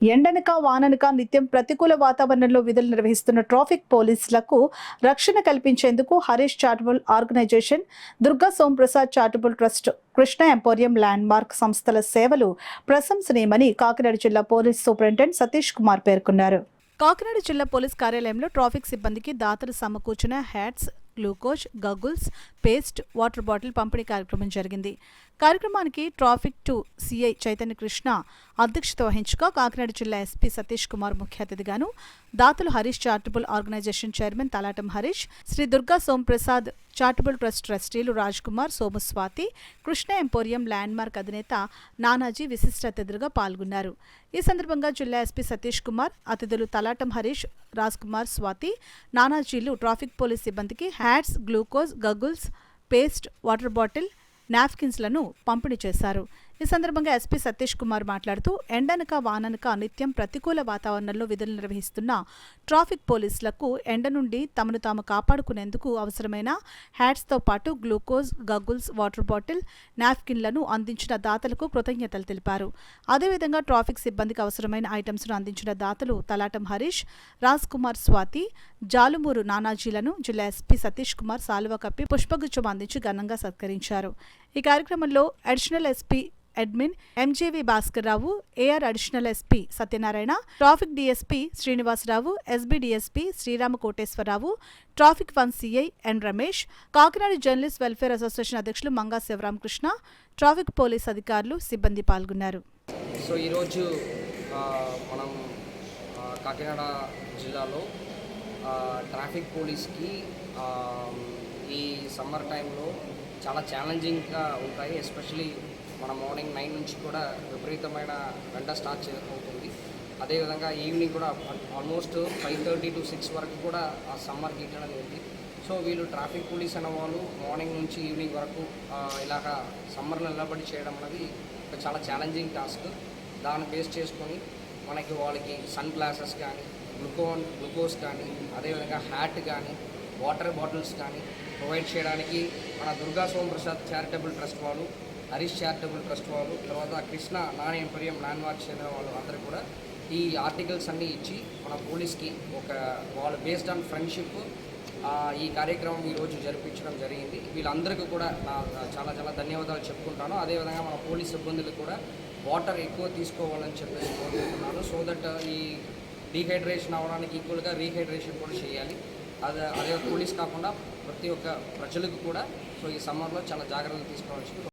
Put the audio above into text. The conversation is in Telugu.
ఎండనక వాననక నిత్యం ప్రతికూల వాతావరణంలో విధులు నిర్వహిస్తున్న ట్రాఫిక్ పోలీసులకు రక్షణ కల్పించేందుకు Harish charitable organisation Durga Somprasad charitable trust Krishna emporium landmark సంస్థల సేవలు ప్రశంసనీయమని కాకినాడ జిల్లా పోలీస్ సూపరింటెండెంట్ సతీష్ కుమార్ పేర్కొన్నారు. కాకినాడ జిల్లా పోలీస్ కార్యాలయంలో ట్రాఫిక్ సిబ్బందికి దాతలు సమకూర్చిన hats glucose goggles paste water bottle పంపిణీ కార్యక్రమం జరిగింది. కార్యక్రమానికి traffic two CI Chaitanya Krishna అధ్యక్షత వహించగా కాకినాడ జిల్లా ఎస్పీ సతీష్ కుమార్ ముఖ్య అతిథిగాను దాతలు Harish charitable organisation chairman Talatam Harish Shri Durga Somprasad charitable trust ట్రస్టీలు Raj Kumar Somaswathi Krishna emporium landmark అధినేత నానాజీ విశిష్ట అతిథులుగా పాల్గొన్నారు. ఈ సందర్భంగా జిల్లా ఎస్పీ సతీష్ కుమార్ అతిథులు తలాటం హరీష్ రాజ్ కుమార్ స్వాతి నానాజీలు ట్రాఫిక్ పోలీస్ సిబ్బందికి hats glucose goggles paste water bottle నాప్కిన్స్లను పంపిణీ చేశారు. ఈ సందర్భంగా ఎస్పీ సతీష్ కుమార్ మాట్లాడుతూ ఎండనక వాననక నిత్యం ప్రతికూల వాతావరణంలో విధులు నిర్వహిస్తున్న ట్రాఫిక్ పోలీసులకు ఎండ నుండి తమను తాము కాపాడుకునేందుకు అవసరమైన హ్యాట్స్తో పాటు గ్లూకోజ్ గగుల్స్ వాటర్ బాటిల్ నాప్కిన్లను అందించిన దాతలకు కృతజ్ఞతలు తెలిపారు. అదేవిధంగా ట్రాఫిక్ సిబ్బందికి అవసరమైన ఐటమ్స్ను అందించిన దాతలు తలాటం హరీష్ రాజ్ కుమార్ స్వాతి జాలుమూరు నానాజీలను జిల్లా ఎస్పీ సతీష్ కుమార్ సాల్వ కప్పి పుష్పగుచ్చం అందించి ఘనంగా సత్కరించారు. ఈ కార్యక్రమంలో additional SP admin MJV Bhaskarrao AR additional SP Satyanarayana traffic DSP Srinivasarao SB DSP Srirama Koteswararao traffic one CI N Ramesh Kakinada journalist welfare association అధ్యక్షులు మంగా శివరామకృష్ణ ట్రాఫిక్ పోలీస్ అధికారులు సిబ్బంది పాల్గొన్నారు. సో ఈరోజు మనం కాకినాడ జిల్లాలో ట్రాఫిక్ పోలీస్కి ఈ సమ్మర్ టైంలో చాలా ఛాలెంజింగ్గా ఉంటాయి. ఎస్పెషలీ మన మార్నింగ్ నైన్ నుంచి కూడా విపరీతమైన వెంట స్టార్ట్ చే అవుతుంది. అదేవిధంగా ఈవినింగ్ కూడా almost five thirty to six వరకు కూడా ఆ సమ్మర్ హీట్ అనేది ఉంది. సో వీళ్ళు ట్రాఫిక్ పోలీస్ అనే వాళ్ళు మార్నింగ్ నుంచి ఈవినింగ్ వరకు ఇలాగ సమ్మర్ నిలబడి చేయడం అనేది ఒక చాలా ఛాలెంజింగ్ టాస్క్ దాన్ని బేస్ చేసుకొని మనకి వాళ్ళకి సన్ గ్లాసెస్ కానీ గ్లూకోన్ గ్లూకోజ్ కానీ అదేవిధంగా హ్యాట్ కానీ వాటర్ బాటిల్స్ కానీ ప్రొవైడ్ చేయడానికి మన దుర్గా సోమప్రసాద్ చారిటబుల్ ట్రస్ట్ వాళ్ళు హరీష్ చారిటబుల్ ట్రస్ట్ వాళ్ళు తర్వాత కృష్ణ నాన్ ఎంపరియం నాన్ వార్డ్ చెందిన వాళ్ళు అందరూ కూడా ఈ ఆర్టికల్స్ అన్నీ ఇచ్చి మన పోలీస్కి ఒక వాళ్ళు బేస్డ్ ఆన్ ఫ్రెండ్షిప్ ఈ కార్యక్రమం ఈరోజు జరిపించడం జరిగింది. వీళ్ళందరికీ కూడా నా చాలా చాలా ధన్యవాదాలు చెప్పుకుంటాను. అదేవిధంగా మన పోలీస్ సిబ్బందులు కూడా వాటర్ ఎక్కువ తీసుకోవాలని చెప్పేసి కోరుకుంటున్నాను. సో దట్ ఈ డీహైడ్రేషన్ అవడానికి ఈక్వల్గా రీహైడ్రేషన్ కూడా చేయాలి. అదే అదే పోలీస్ కాకుండా ప్రతి ఒక్క ప్రజలకు కూడా. సో ఈ సమ్మర్లో చాలా జాగ్రత్తలు తీసుకోవాల్సి